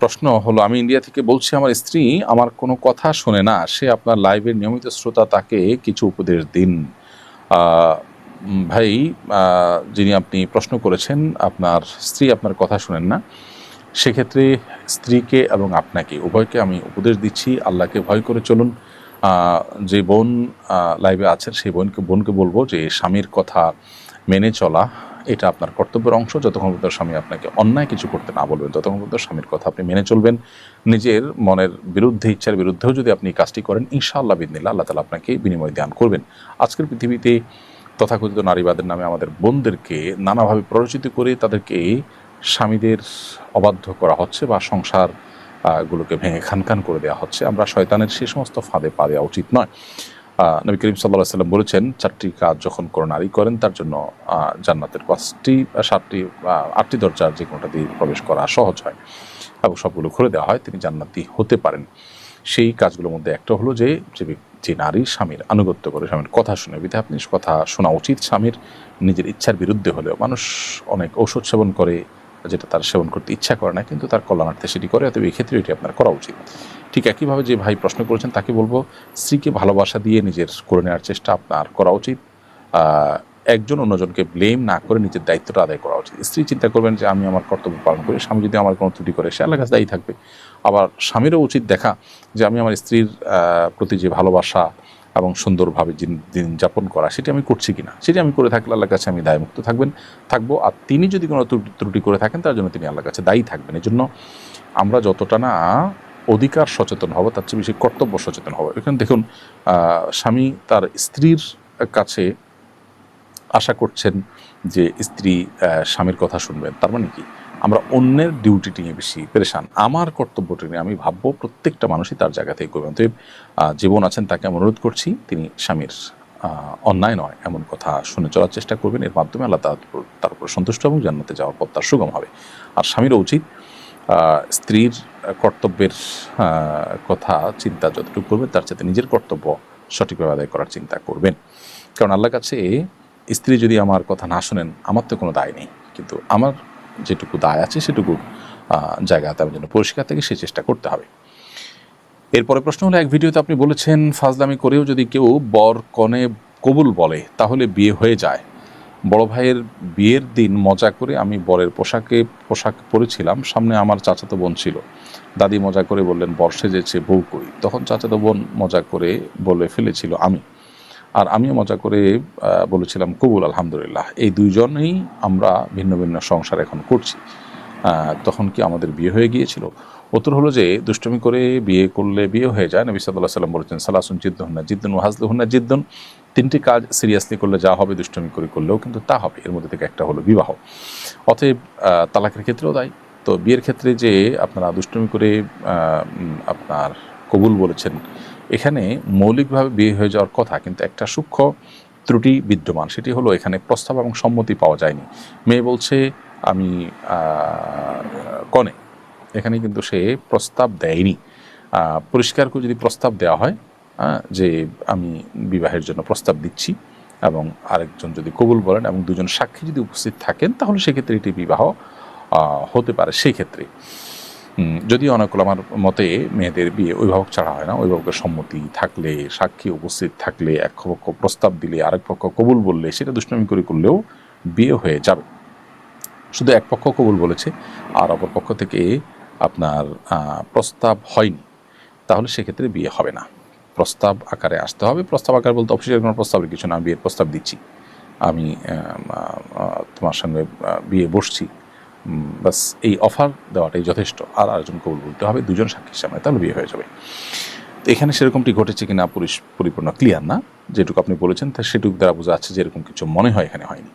প্রশ্ন হলো, আমি ইন্ডিয়া থেকে বলছি, আমার স্ত্রী আমার কোনো কথা শোনে না, সে আপনার লাইভের নিয়মিত শ্রোতা, তাকে কিছু উপদেশ দিন। ভাই যিনি আপনি প্রশ্ন করেছেন, আপনার স্ত্রী আপনার কথা শোনেন না, সেক্ষেত্রে স্ত্রীকে এবং আপনাকে, উভয়কে আমি উপদেশ দিচ্ছি, আল্লাহকে ভয় করে চলুন। যে বোন লাইভে আছেন, সেই বোনকে বোনকে বলব যে, স্বামীর কথা মেনে চলা এটা আপনার কর্তব্যের অংশ। যতক্ষণ পর্যন্ত স্বামী আপনাকে অন্যায় কিছু করতে না বলবেন, ততক্ষণ পর্যন্ত স্বামীর কথা আপনি মেনে চলবেন। নিজের মনের বিরুদ্ধে, ইচ্ছার বিরুদ্ধেও যদি আপনি কাজটি করেন, ইনশাআল্লাহ বিদিনিল্লা আল্লাহ তালা আপনাকে বিনিময় দান করবেন। আজকের পৃথিবীতে তথাকথিত নারীবাদের নামে আমাদের বোনদেরকে নানাভাবে প্ররোচিত করে তাদেরকে স্বামীদের অবাধ্য করা হচ্ছে বা সংসার গুলোকে ভেঙে খান খান করে দেওয়া হচ্ছে। আমরা শয়তানের সে সমস্ত ফাঁদে পা দেওয়া উচিত নয়। নবী করিম সাল্লাহ সাল্লাম বলেছেন, চারটি কাজ যখন কোনো নারী করেন, তার জন্য জান্নাতের পাঁচটি সাতটি আটটি দরজার যে কোনোটা দিয়ে প্রবেশ করা সহজ হয় এবং সবগুলো খুলে দেওয়া হয়, তিনি জান্নাতি হতে পারেন। সেই কাজগুলোর মধ্যে একটা হলো যে যে নারী স্বামীর আনুগত্য করে, স্বামীর কথা শুনে বিধে আপনি কথা শোনা উচিত, স্বামীর নিজের ইচ্ছার বিরুদ্ধে হলেও মানুষ অনেক ঔষধ সেবন করে যেটা তার সেবন করতে ইচ্ছা করে না, কিন্তু তার কল্যাণার্থে সেটি করে, অতএব এই ক্ষেত্রে এটি আপনার করা উচিত। ঠিক একইভাবে যে ভাই প্রশ্ন করেছেন, তাকে বলব, স্ত্রীকে ভালোবাসা দিয়ে নিজের করে নেওয়ার চেষ্টা আপনার করা উচিত। একজন অন্যজনকে ব্লেম না করে নিজের দায়িত্বটা আদায় করা উচিত। স্ত্রী চিন্তা করবেন যে, আমি আমার কর্তব্য পালন করি, স্বামী যদি আমার কোনো ত্রুটি করে, সে আল্লাহ কাছে দায়ী থাকবে। আবার স্বামীরও উচিত দেখা যে, আমি আমার স্ত্রীর প্রতি যে ভালোবাসা এবং সুন্দরভাবে দিন- যাপন করা, সেটি আমি করছি কিনা? সেটি আমি করে থাকলে আল্লাহর কাছে আমি দায়মুক্ত থাকবেন, থাকব। আর তিনি যদি কোনো ত্রুটি- ত্রুটি করে থাকেন, তার জন্য তিনি আল্লাহর কাছে দায়ী থাকবেন। এই জন্য আমরা যতটা না অধিকার সচেতন হব, তার চেয়ে বেশি কর্তব্য সচেতন হব। এখানে দেখুন স্বামী তার স্ত্রীর কাছে আশা করছেন যে স্ত্রী স্বামীর কথা শুনবেন। তার মানে কি? আমরা অন্যের ডিউটিটি নিয়ে বেশি পেরেশান। আমার কর্তব্যটি নিয়ে আমি ভাববো প্রত্যেকটা মানুষই তার জায়গা থেকে করবেন তো জীবন আছেন তাকে আমি অনুরোধ করছি, তিনি স্বামীর অন্যায় নয়, এমন কথা শুনে চলার চেষ্টা করবেন। এর মাধ্যমে আল্লাহ তার উপর- সন্তুষ্ট এবং জান্নাতে যাওয়ার পথ তার সুগম হবে। আর স্বামীরও উচিত স্ত্রীর কর্তব্যের কথা, চিন্তা যতটুকু করবেন তার সাথে নিজের কর্তব্য সঠিকভাবে আদায় করার চিন্তা করবেন। কারণ আল্লাহর কাছে স্ত্রী যদি আমার কথা না শোনেন, আমার তো কোনো দায় নেই। কিন্তু আমার যেটুকু দায় আছে, সেটুকু জায়গাতে আমি যেন পরিষ্কার থেকে, সে চেষ্টা করতে হবে। এরপরে প্রশ্ন হলো, এক ভিডিওতে আপনি বলেছেন, ফাজলামি করেও যদি কেউ বর কনে কবুল বলে, তাহলে বিয়ে হয়ে যায়। বড় ভাইয়ের বিয়ের দিন মজা করে আমি বরের পোশাকে, পোশাক পরেছিলাম, সামনে আমার চাচাতো বোন ছিল। দাদি মজা করে বললেন, বর সেজেছে, বউ কই? তখন চাচাতো বোন মজা করে বলে ফেলেছিল আমি। আর আমিও মজা করে বলেছিলাম কবুল, আলহামদুলিল্লাহ। এই দুইজনেই আমরা ভিন্ন ভিন্ন সংসার এখন করছি। তখন কি আমাদের বিয়ে হয়ে গিয়েছিল? উত্তর হলো যে দুষ্টমি করে বিয়ে করলে বিয়ে হয়ে যায়। নবী সাল্লাহ সাল্লাম বলেছেন, সালাসুন জিদ্দুন্না জিদ্দুন ওয়াহাজলুহুন্না জিদ্দুন। তিনটি কাজ সিরিয়াসলি করলে যা হবে দুষ্টমি করে করলেও কিন্তু তা হবে। এর মধ্যে থেকে একটা হলো বিবাহ। অতএব তালাকের ক্ষেত্রেও তাই। তো বিয়ের ক্ষেত্রে যে আপনারা দুষ্টমি করে আপনার কবুল বলেছেন এখানে মৌলিকভাবে বিয়ে হয়ে যাওয়ার কথা, কিন্তু একটা সূক্ষ্ম ত্রুটি বিদ্যমান, সেটি হলো এখানে প্রস্তাব এবং সম্মতি পাওয়া যায়নি। মেয়ে বলছে, আমি কনে। এখানে কিন্তু সে প্রস্তাব দেয়নি। পরিষ্কার করে যদি প্রস্তাব দেওয়া হয় যে আমি বিবাহের জন্য প্রস্তাব দিচ্ছি এবং আরেকজন যদি কবুল বলেন এবং দুজন সাক্ষী যদি উপস্থিত থাকেন, তাহলে সেক্ষেত্রে এটি বিবাহ হতে পারে। সেই ক্ষেত্রে হুম, যদিও অনেক আমার মতে মেয়েদের বিয়ে অভিভাবক ছাড়া হয় না অভিভাবকের সম্মতি থাকলে সাক্ষী উপস্থিত থাকলে এক পক্ষ প্রস্তাব দিলে আরেক পক্ষ কবুল বললে সেটা দুষ্টামি করে করলেও বিয়ে হয়ে যাবে। শুধু এক পক্ষ কবুল বলেছে আর অপর পক্ষ থেকে আপনার প্রস্তাব হয়নি। তাহলে সেক্ষেত্রে বিয়ে হবে না। প্রস্তাব আকারে আসতে হবে। প্রস্তাব আকার বলতে অফিসের কোনো প্রস্তাবের কিছু না বিয়ের প্রস্তাব দিচ্ছি। আমি তোমার সঙ্গে বিয়ে বসছি। বাস এই অফার দেওয়াটাই যথেষ্ট। আর আরেকজন কবুল বলতে হবে, দুজন সাক্ষীর সামনে তাহলে বিয়ে হয়ে যাবে। তো এখানে সেরকমটি ঘটেছে কিনা পরিপূর্ণ ক্লিয়ার না। যেটুকু আপনি বলেছেন, তা সেটুকু দ্বারা বোঝা যাচ্ছে যে এরকম কিছু মনে হয় এখানে হয়নি।